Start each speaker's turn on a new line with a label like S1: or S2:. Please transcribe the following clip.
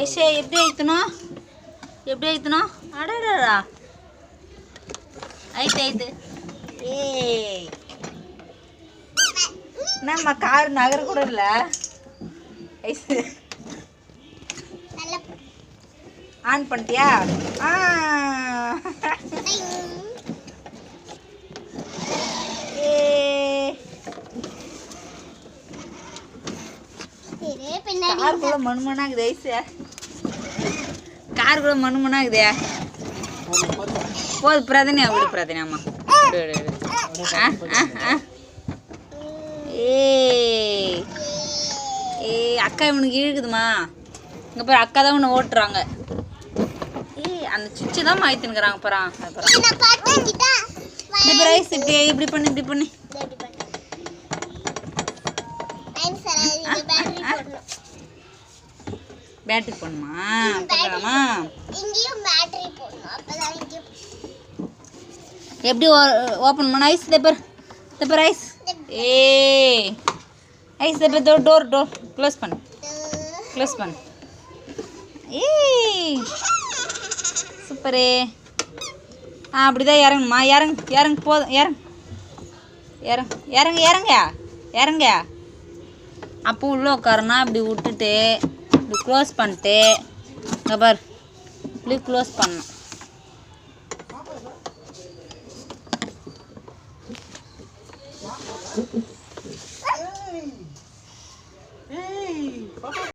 S1: ஐசே எப்படி ஐத்தணும் எப்படி ஐத்தணும் அடடா ஐத்து ஐத்து ஏய் நம்ம கார் நகர கூட இல்லை ஐசு ஆன் பண்ணிட்டியா ஆ கார் கூட மண்மனாகுது ஐசு கார் கூட மண்மனாகுதே போது பிரதனியா விடு பிரதனியாம்மா விடு ஏய் ஏய் அக்கா இவனுக்கு இழுக்குதுமா. இங்கே பாரு அக்கா தான் உன்னை ஓட்டுறாங்க. ஏய் அந்த சுவிட்சு தான் மாற்றினுக்குறாங்க பாரா அப்புறம்
S2: நான் பார்த்துக்கிட்டா
S1: இப்படி ரைஸ் இப்படி இப்படி பண்ணு. இப்படி பண்ணு.
S2: பேட்டரி போடணும்?
S1: போடலாமா? எப்படி ஓப்பன் பண்ண ஐஸ் தெப்பர் தெப்பர் ஐஸ் ஏய் ஐஸ் தெப்பர் டோர் டோர் டோர் க்ளோஸ் பண்ணு. க்ளோஸ் பண்ணு. ஏய் சூப்பரே ஆ அப்படிதான் இறங்குமா இறங்கு இறங்கு போதும். இறங்கு. இறங்கு இறங்கு இறங்க இறங்க அப்போ உள்ளே உட்காரனா இப்படி விட்டுட்டு இப்படி க்ளோஸ் பண்ணிட்டு இங்கே பார் இப்படி க்ளோஸ் பண்ணணும்.